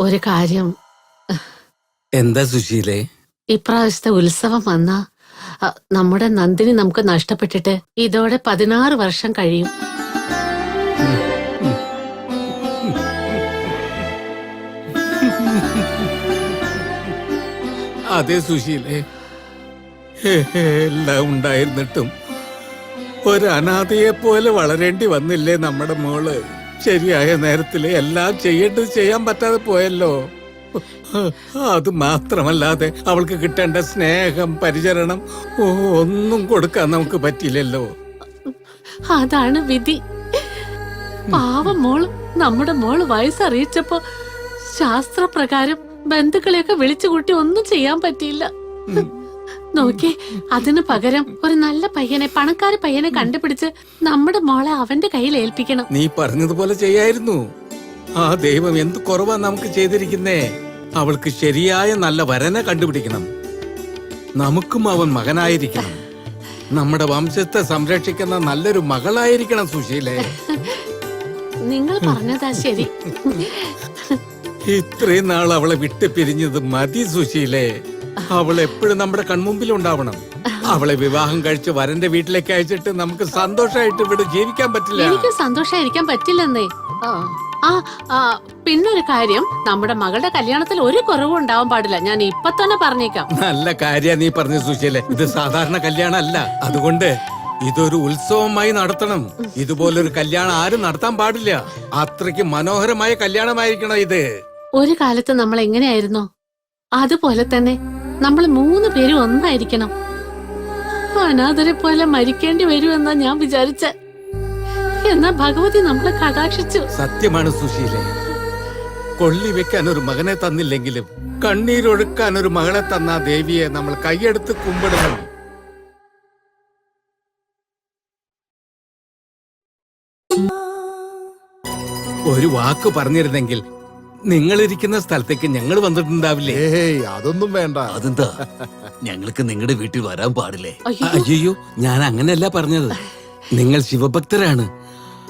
ഒരു കാര്യം. എന്താ സുശീലേ? ഇപ്രാവശ്യത്തെ ഉത്സവം വന്ന നമ്മുടെ നന്ദിനി നമുക്ക് നഷ്ടപ്പെട്ടിട്ട് ഇതോടെ പതിനാറ് വർഷം കഴിയും. അതെ സുശീലേ. എല്ലാം ഉണ്ടായിരുന്നിട്ടും ഒരു അനാഥയെ പോലെ വളരേണ്ടി വന്നില്ലേ നമ്മുടെ മോൾ? ശരിയായ നേരത്തിൽ എല്ലാം ചെയ്യേണ്ടത് ചെയ്യാൻ പറ്റാതെ പോയല്ലോ. അത് മാത്രമല്ലാതെ അവൾക്ക് കിട്ടേണ്ട സ്നേഹം പരിചരണം ഒന്നും കൊടുക്കാൻ നമുക്ക് പറ്റില്ലല്ലോ അതാണ് വിധി. പാവം മോൾ നമ്മുടെ മോൾ വയസ്സറിയിച്ചപ്പോ ശാസ്ത്രപ്രകാരം ബന്ധുക്കളെയൊക്കെ വിളിച്ചു കൂട്ടി ഒന്നും ചെയ്യാൻ പറ്റിയില്ല. നോക്കി അതിനു പകരം ഒരു നല്ല പയ്യനെ പണക്കാര പയ്യനെ കണ്ടുപിടിച്ച് നമ്മുടെ മോളെ അവന്റെ കയ്യിൽ ഏൽപ്പിക്കണം. നീ പറഞ്ഞതുപോലെ ചെയ്യായിരുന്നു. ആ ദൈവം എന്ത് കുറവാ നമുക്ക് ചെയ്തിരിക്കുന്നേ. അവൾക്ക് ശരിയായ നല്ല വരനെ കണ്ടുപിടിക്കണം. നമുക്കും അവൻ മകനായിരിക്കണം. നമ്മുടെ വംശത്തെ സംരക്ഷിക്കുന്ന നല്ലൊരു മകളായിരിക്കണം സുശീലേ. നിങ്ങൾ പറഞ്ഞതാ ശരി. ഇത്രയും നാൾ അവളെ വിട്ടു പിരിഞ്ഞത് മതി സുശീലേ. അവൾ എപ്പോഴും നമ്മുടെ കൺമുമ്പിൽ ഉണ്ടാവണം അവളെ വിവാഹം കഴിച്ച് വരന്റെ വീട്ടിലേക്ക് അയച്ചിട്ട് നമുക്ക് സന്തോഷമായിട്ട് ഇവിടെ ജീവിക്കാൻ പറ്റില്ല. എനിക്ക് സന്തോഷായിരിക്കാൻ പറ്റില്ലെന്നേ. ആ ആ പിന്നൊരു കാര്യം നമ്മുടെ മകളുടെ കല്യാണത്തിൽ ഒരു കുറവും ഉണ്ടാവാൻ പാടില്ല. ഞാൻ ഇപ്പൊ തന്നെ പറഞ്ഞേക്കാം. നല്ല കാര്യ നീ പറഞ്ഞു സുശീലെ. ഇത് സാധാരണ കല്യാണം അല്ല അതുകൊണ്ട് ഇതൊരു ഉത്സവമായി നടത്തണം. ഇതുപോലൊരു കല്യാണം ആരും നടത്താൻ പാടില്ല. അത്രയ്ക്ക് മനോഹരമായ കല്യാണമായിരിക്കണം ഇത്. ഒരു കാലത്ത് നമ്മൾ എങ്ങനെയായിരുന്നു? അതുപോലെ തന്നെ നമ്മൾ മൂന്ന് പേരും ഒന്നായിരിക്കണം. അനാഥരെ പോലെ മരിക്കേണ്ടി വരുമെന്നാ ഞാൻ വിചാരിച്ച. എന്നാ ഭഗവതി നമ്മളെ കടാക്ഷിച്ചു. സത്യമാണ് സുശീല. കൊള്ളി വെക്കാൻ ഒരു മകനെ തന്നില്ലെങ്കിലും കണ്ണീരൊഴുക്കാൻ ഒരു മകളെ തന്ന ദേവിയെ നമ്മൾ കൈയെടുത്ത് കുമ്പിടണം. ഒരു വാക്ക് പറഞ്ഞിരുന്നെങ്കിൽ നിങ്ങൾ ഇരിക്കുന്ന സ്ഥലത്തേക്ക് ഞങ്ങൾ വന്നിട്ടുണ്ടാവില്ലേ? ഏയ് അതൊന്നും വേണ്ട. അതെന്താ? ഞങ്ങൾക്ക് നിങ്ങളുടെ വീട്ടിൽ വരാൻ പാടില്ലേ? അയ്യോ. ഞാൻ അങ്ങനെയല്ല പറഞ്ഞത്. നിങ്ങൾ ശിവഭക്തരാണ്.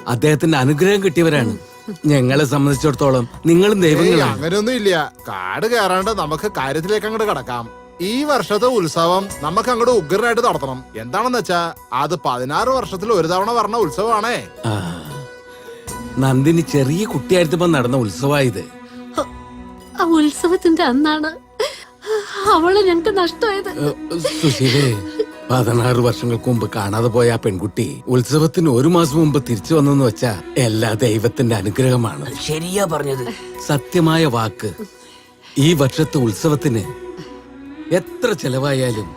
അദ്ദേഹത്തിന്റെ അനുഗ്രഹം കിട്ടിയവരാണ്. ഞങ്ങളെ സംബന്ധിച്ചിടത്തോളം നിങ്ങളും ദൈവങ്ങളാണ്. അങ്ങനെയൊന്നും ഇല്ല. കാട് കയറാണ്ട് നമുക്ക് കാര്യത്തിലേക്ക് അങ്ങോട്ട് കടക്കാം. ഈ വർഷത്തെ ഉത്സവം നമുക്ക് അങ്ങോട്ട് ഉഗ്രനായിട്ട് നടത്തണം. എന്താണെന്ന് വെച്ചാ അത് പതിനാറ് വർഷത്തിൽ ഒരു തവണ പറഞ്ഞ ഉത്സവമാണേ. നന്ദിനി ചെറിയ കുട്ടിയായിരുന്നപ്പോ നടന്ന ഉത്സവായത് ആ ഉത്സവത്തിന്റെ അന്നാണ് അവളെ ഞങ്ങക്ക് നഷ്ടമായത്. സുശീലേ പതിനാറ് വർഷങ്ങൾക്ക് മുമ്പ് കാണാതെ പോയ ആ പെൺകുട്ടി ഉത്സവത്തിന് ഒരു മാസം മുമ്പ് തിരിച്ചു വന്നെന്ന് വെച്ചാ എല്ലാ ദൈവത്തിന്റെ അനുഗ്രഹമാണ്. ശരിയാ പറഞ്ഞത്. സത്യമായ വാക്ക്. ഈ വർഷത്തെ ഉത്സവത്തിന് എത്ര ചെലവായാലും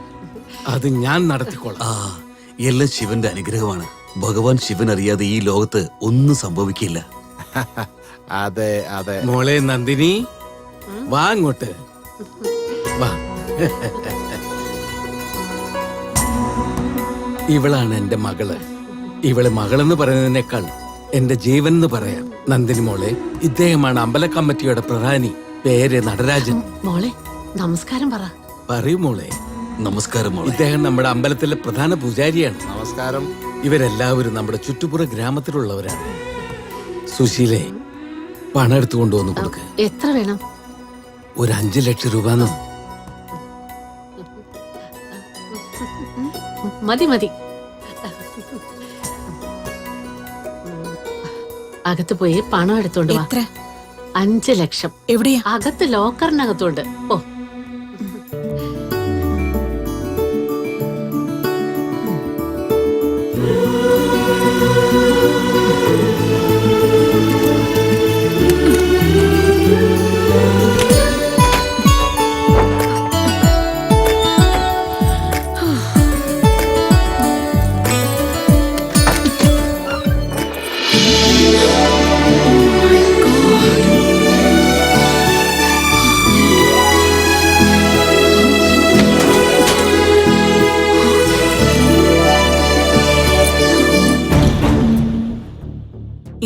അത് ഞാൻ നടത്തിക്കോളാം. ആ എല്ലാം ശിവന്റെ അനുഗ്രഹമാണ്. ഭഗവാൻ ശിവൻ അറിയാതെ ഈ ലോകത്ത് ഒന്നും സംഭവിക്കില്ല. അതെ അതെ. മോളെ നന്ദിനി. വാ അങ്ങോട്ട്. വാ. ഇവളാണ് എന്റെ മകൾ. ഇവൾ മകളെന്ന് പറയുന്നതിനേക്കാൾ എന്റെ ജീവൻ എന്ന് പറയാം. നന്ദിനി മോളെ ഇദ്ദേഹമാണ് അമ്പല കമ്മിറ്റിയുടെ പ്രധാനി പേര് നടരാജൻ. മോളെ നമസ്കാരം പറ. പറയൂ മോളെ. നമസ്കാരം മോളെ. ഇദ്ദേഹം നമ്മുടെ അമ്പലത്തിലെ പ്രധാന പൂജാരിയാണ്. നമസ്കാരം. ഇവരെല്ലാവരും നമ്മുടെ ചുറ്റുപുറ ഗ്രാമത്തിലുള്ളവരാണ്. സുശീലെ പണം എടുത്തു കൊണ്ടുവന്ന് കൊടുക്ക്. എത്ര വേണം? ഒരു അഞ്ചു ലക്ഷം രൂപ എന്നും മതി മതി. അകത്ത് പോയി പണം എടുത്തോണ്ട് വാ. എത്ര? അഞ്ച് ലക്ഷം. എവിടെയാ? അകത്ത് ലോക്കറിനകത്തോണ്ട്. ഓ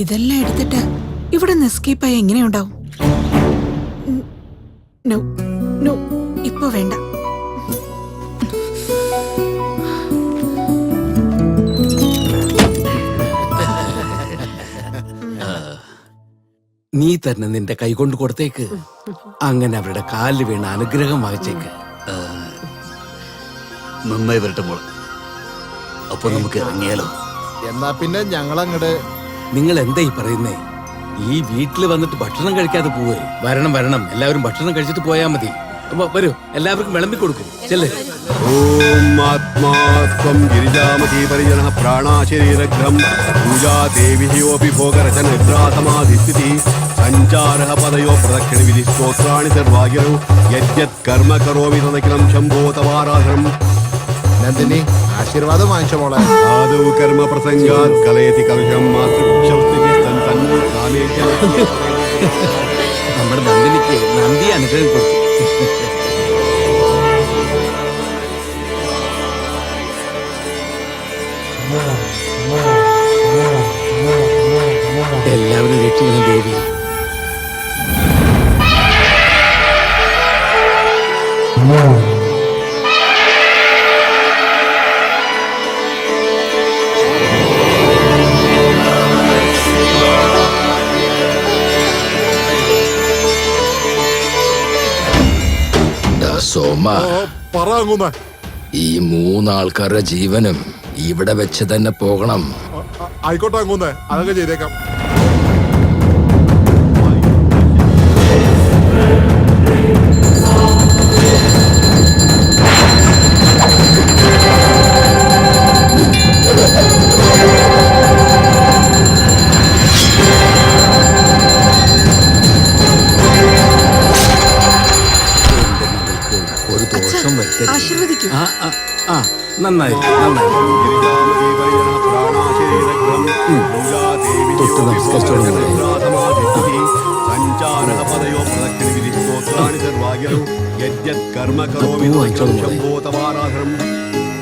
ഇതെല്ലാം എടുത്തിട്ട് ഇവിടെ നിന്ന് ആയി എങ്ങനെയുണ്ടാവും? നോ no, no, ഇപ്പൊ വേണ്ട. നീ തന്നെ നിന്റെ കൈകൊണ്ട് കൊടുത്തേക്ക്. അങ്ങനെ അവരുടെ കാലിൽ വീണ അനുഗ്രഹം വാങ്ങിച്ചേക്ക്. ആ, നന്നായി വരട്ടെ മോൾ അപ്പൊ നമുക്ക് ഇറങ്ങിയാലോ? എന്നാ പിന്നെ ഞങ്ങളങ്ങട് നിങ്ങൾ എന്താ ഈ പറയുന്നേ? ഈ വീട്ടിൽ വന്നിട്ട് ഭക്ഷണം കഴിക്കാതെ പോവേ. വരണം വരണം. എല്ലാവരും ഭക്ഷണം കഴിച്ചിട്ട് പോയാ മതി. വരൂ. എല്ലാവർക്കും വിളമ്പി കൊടുക്കും. ചെല്ലേ. ഓം പൂജാ പദയോ വിധി കർമ്മ ശംഭോ തവാരാധനം. നന്ദിനി ആശീർവാദം വാങ്ങിച്ച മോളെ. ആദൗ കർമ്മ പ്രസംഗാത് കലയതി തന്നു നമ്മുടെ നന്ദിനിക്ക് നന്ദി അനുഗ്രഹം കൊടുത്തു. എല്ലാവരും രക്ഷിക്കുന്ന ദേവി. ഡാ സോമ പറങ്ങുന്ന ഈ മൂന്നാൾക്കാരുടെ ജീവനും ഇവിടെ വെച്ച് തന്നെ പോകണം. ആയിക്കോട്ടെ അങ്ങൂന്ന്. അതൊക്കെ ചെയ്തേക്കാം. ശംഭോ തവാരാധനം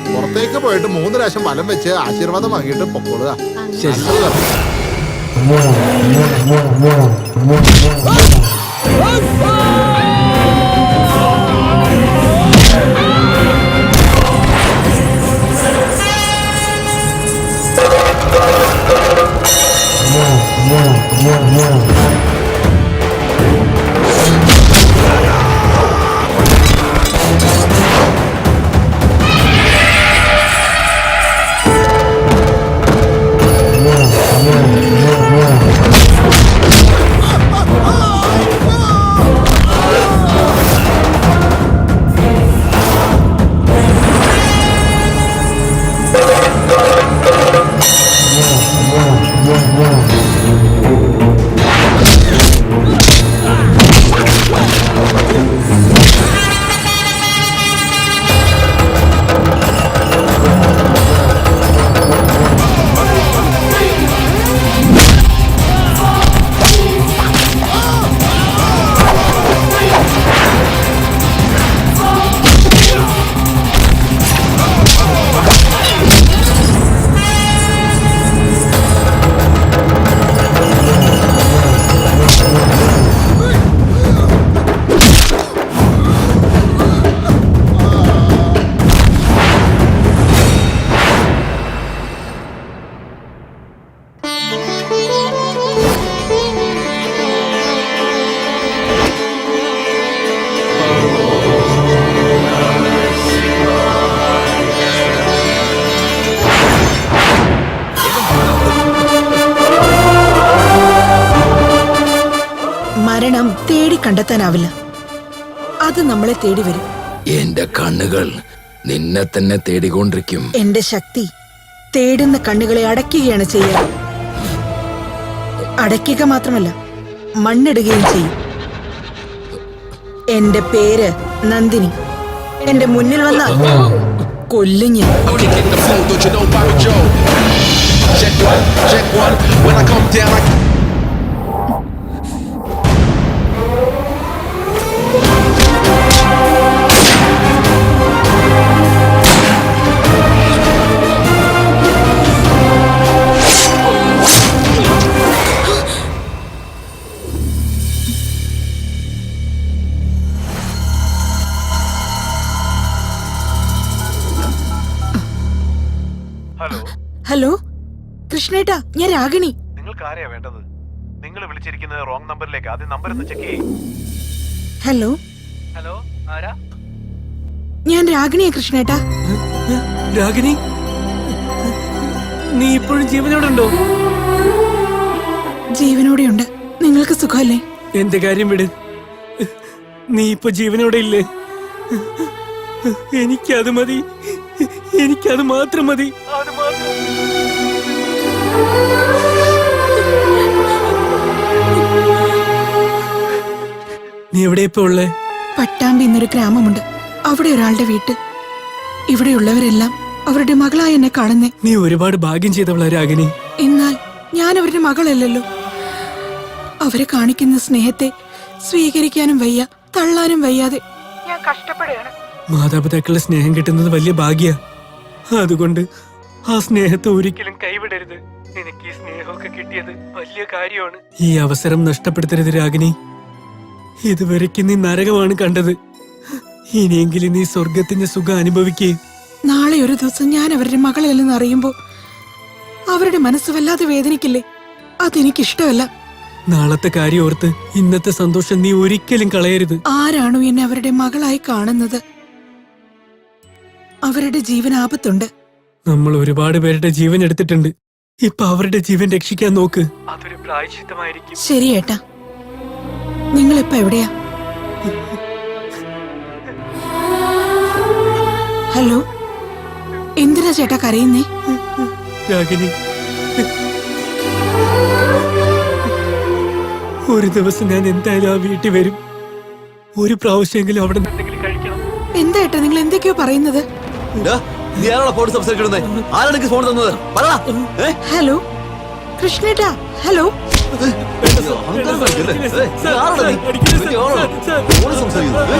പുറത്തേക്ക് പോയിട്ട് മൂന്ന് പ്രാവശ്യം വലം വെച്ച് ആശീർവാദം വാങ്ങിയിട്ട് പൊക്കോളുക. ശരി. കണ്ടെത്താനാവില്ല. അത് നമ്മളെ തേടി വരും. എന്റെ കണ്ണുകൾ നിന്നെ തന്നെ തേടിക്കൊണ്ടിരിക്കും. എന്റെ ശക്തി തേടുന്ന കണ്ണുകളെ അടയ്ക്കുകയാണ് ചെയ്യുക. അടയ്ക്കുക മാത്രമല്ല മണ്ണിടുകയും ചെയ്യും. എന്റെ പേര് നന്ദിനി. എന്റെ മുന്നിൽ വന്ന കൊല്ലും ഞാൻ? Check one, check one. When I come down, I കൃഷ്ണേട്ടാ ഞാൻ രാഗിണി. നിങ്ങൾക്ക് ആരെയാ വേണ്ടത്? നിങ്ങൾ വിളിച്ചിരിക്കുന്നത് റോങ് നമ്പറിലേക്ക് ആദ്യം നമ്പർ ഒന്ന് ചെക്ക് ചെയ്യും. ഹലോ? ഹലോ ആരാ? ഞാൻ രാഗിണിയാ കൃഷ്ണേട്ടാ രാഗിണി? നീ ഇപ്പോഴും ജീവനോടെ ഉണ്ടോ ജീവനോടെ ഉണ്ട് നിങ്ങൾക്ക് സുഖമല്ലേ? എന്റെ കാര്യം വിട്? നീ ഇപ്പൊ ജീവനോടെ ഇല്ലേ? എനിക്കത് മതി. എനിക്കത് മാത്രം മതി. അത് മാത്രം നീ എവിടെ ഇപ്പൊ ഉള്ളേ? പട്ടാമ്പി എന്നൊരു ഗ്രാമമുണ്ട്. അവിടെ ഒരാളുടെ വീട്ടിൽ ഇവിടെയുള്ളവരെല്ലാം അവരുടെ മകളായി എന്നെ കാണുന്നേ. നീ ഒരുപാട് ഭാഗ്യം ചെയ്തവളാ രാഗിനി എന്നാൽ ഞാൻ അവരുടെ മകളല്ലല്ലോ. അവരെ കാണിക്കുന്ന സ്നേഹത്തെ സ്വീകരിക്കാനും വയ്യ തള്ളാനും വയ്യാതെ. ഞാൻ കഷ്ടപ്പെടുകയാണ്. മാതാപിതാക്കളുടെ സ്നേഹം കിട്ടുന്നത് വലിയ ഭാഗ്യ. അതുകൊണ്ട് ആ സ്നേഹത്തെ ഒരിക്കലും കൈവിടരുത്. എനിക്ക് ഈ സ്നേഹമൊക്കെ കിട്ടിയത് വലിയ കാര്യമാണ്. ഈ അവസരം നഷ്ടപ്പെടുത്തരുത് രാഗിനി ഇതുവരയ്ക്ക് നീ നരകമാണ് കണ്ടത്. ഇനിയെങ്കിലും നീ സ്വർഗത്തിന്റെ സുഖം അനുഭവിക്കേ. നാളെ ഒരു ദിവസം ഞാൻ അവരുടെ മകളല്ലെന്ന് അറിയുമ്പോ അവരുടെ മനസ്സ് വല്ലാതെ വേദനിക്കില്ലേ? അതെനിക്കിഷ്ടമല്ല. നാളത്തെ കാര്യം ഓർത്ത് ഇന്നത്തെ സന്തോഷം നീ ഒരിക്കലും കളയരുത്. ആരാണോ എന്നെ അവരുടെ മകളായി കാണുന്നത്? അവരുടെ ജീവൻ ആപത്തുണ്ട് നമ്മൾ ഒരുപാട് പേരുടെ ജീവൻ എടുത്തിട്ടുണ്ട്. ഇപ്പൊ അവരുടെ ജീവൻ രക്ഷിക്കാൻ നോക്ക്. അതൊരു പ്രായശ്ചിത്തമായിരിക്കും. ശരി ഏട്ടാ. നിങ്ങളിപ്പോ എവിടെയാ? ഹലോ? എന്തിനാ ചേട്ടാ കരയുന്നേ? രാഗിനി ഒരു ദിവസം ഞാൻ എന്തായാലും ആ വീട്ടിൽ വരും. ഒരു പ്രാവശ്യമെങ്കിലും അവിടെ എന്തെങ്കിലും കഴിക്കണം. എന്താ ഏട്ടാ നിങ്ങൾ എന്തൊക്കെയോ പറയുന്നത്? ഡാ, നീ ആരാണോ ഫോൺ സംസാരിക്കണേ ആരാണ് ഫോൺ തന്നത്? പറടാ. ഹലോ? കൃഷ്ണേട്ടാ ഹലോ? ആരാടാ സംസാരിക്കുന്നത്?